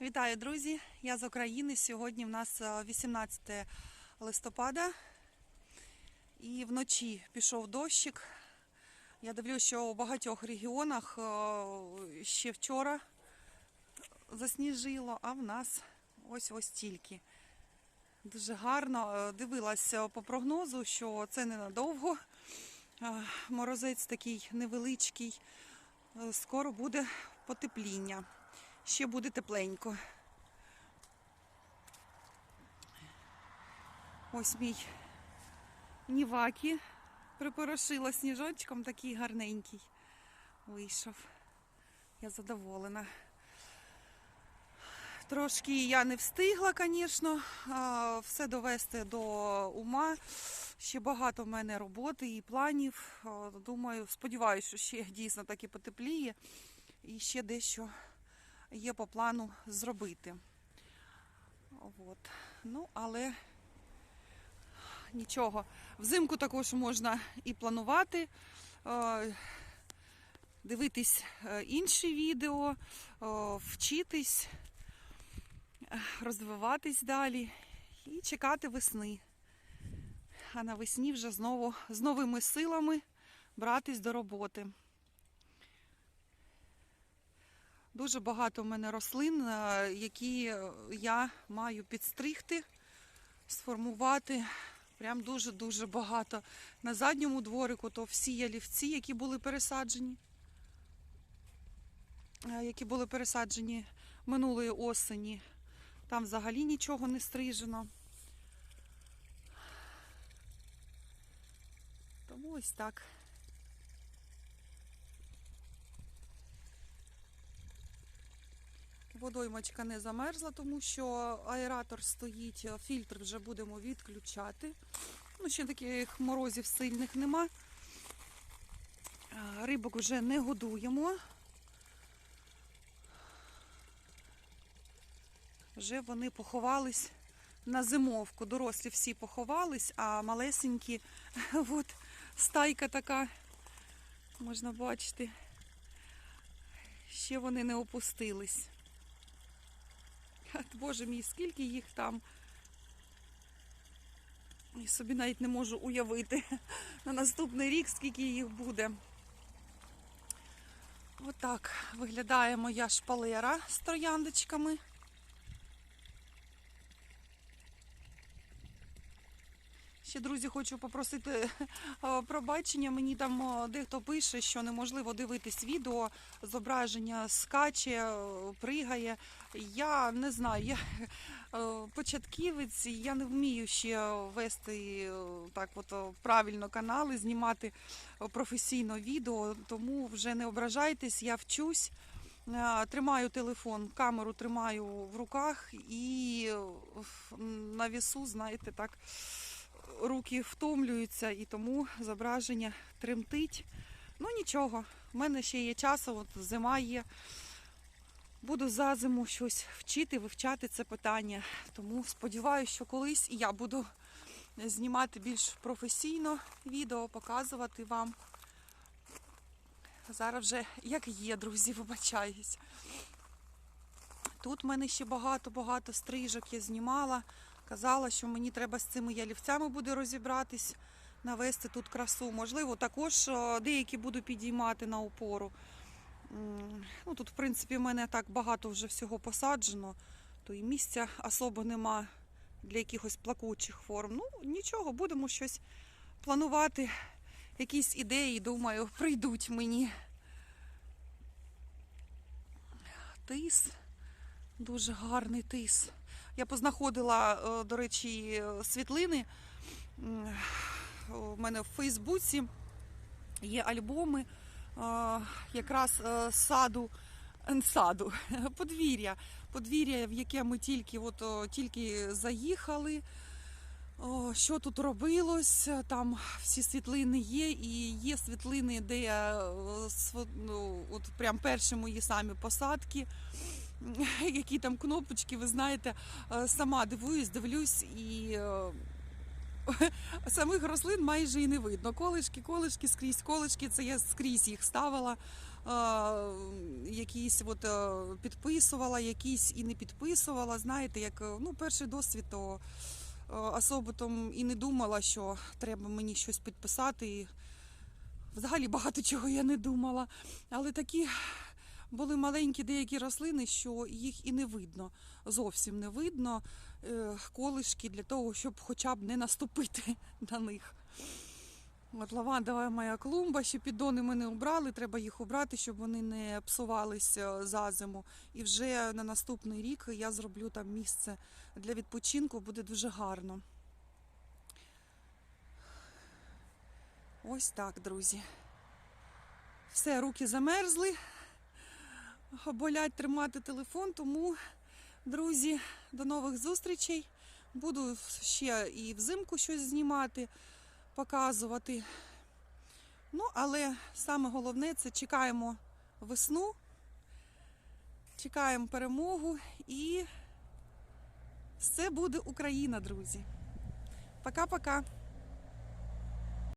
Вітаю, друзі! Я з України. Сьогодні в нас е, 18 листопада і вночі пішов дощик. Я дивлюся, що у багатьох регіонах е, ще вчора засніжило, а в нас ось ось тільки. Дуже гарно Е, дивилася по прогнозу, що це ненадовго. Е, Морозець такий невеличкий. Е, Скоро буде потепління. Ще буде тепленько. Ось мій Нівакі припорошила сніжочком, такий гарненький вийшов. Я задоволена. Трошки я не встигла, звісно, все довести до ума. Ще багато в мене роботи і планів. Думаю, сподіваюся, що ще дійсно так і потепліє. І ще дещо є по плану зробити. От. Ну, але нічого. Взимку також можна і планувати, е, дивитись е, інші відео, е, вчитись, розвиватись далі і чекати весни. А навесні вже знову з новими силами братись до роботи. Дуже багато в мене рослин, е, які е, я маю підстригти, сформувати. Прям дуже-дуже багато. На задньому дворику то всі ялівці, які були пересаджені. е, Які були пересаджені минулої осені. Там взагалі нічого не стрижено. Тому ось так. Водоймочка не замерзла, тому що аератор стоїть, фільтр вже будемо відключати. Ну, ще таких морозів сильних нема. Рибок вже не годуємо. Вже вони поховались на зимовку. Дорослі всі поховались, а малесенькі, от стайка така, можна бачити, ще вони не опустились. От, Боже мій, скільки їх там. І собі навіть не можу уявити на наступний рік, скільки їх буде. Отак виглядає моя шпалера з трояндочками. Ще, друзі, хочу попросити е, пробачення. Мені там е, дехто пише, що неможливо дивитись відео, зображення скаче, е, пригає. Я не знаю, я початківець, я не вмію ще вести так от правильно канали, знімати професійно відео, тому вже не ображайтесь, я вчусь. Тримаю телефон, камеру тримаю в руках і на вісу, знаєте, так руки втомлюються і тому зображення тремтить. Ну нічого, в мене ще є час, от зима є. Буду за зиму щось вчити, вивчати це питання. Тому сподіваюся, що колись і я буду знімати більш професійно відео, показувати вам. Зараз вже як є, друзі, вибачаюсь. Тут в мене ще багато-багато стрижок я знімала. Казала, що мені треба з цими ялівцями буде розібратись, навести тут красу. Можливо, також е, деякі буду підіймати на опору. Ну, тут, в принципі, в мене так багато вже всього посаджено, то і місця особо нема для якихось плакучих форм. Ну, нічого, будемо щось планувати. Якісь ідеї, думаю, прийдуть мені. Тис. Дуже гарний тис. Я познаходила, е, до речі, світлини. У мене в Фейсбуці є альбоми е, якраз е, саду, саду, подвір'я. Подвір'я, в яке ми тільки, от, тільки заїхали. Що тут робилось? Там всі світлини є, і є світлини, де ну, от прям перші мої самі посадки. Які там кнопочки, ви знаєте, е, сама дивуюсь, дивлюсь і е, самих рослин майже і не видно. Колишки, колишки, скрізь колишки, це я скрізь їх ставила. якісь от, е, підписувала, якісь і не підписувала. Знаєте, як е, ну, перший досвід, то е, особо там і не думала, що треба мені щось підписати. І взагалі багато чого я не думала. Але такі були маленькі деякі рослини, що їх і не видно. Зовсім не видно е, колишки для того, щоб хоча б не наступити на них. От лавандова моя клумба, ще піддони мене убрали, треба їх убрати, щоб вони не псувалися за зиму. І вже на наступний рік я зроблю там місце для відпочинку, буде дуже гарно. Ось так, друзі. Все, руки замерзли, болять тримати телефон, тому, друзі, до нових зустрічей. Буду ще і взимку щось знімати показувати. Ну, але саме головне це чекаємо весну, чекаємо перемогу і все буде Україна, друзі. Пока-пока.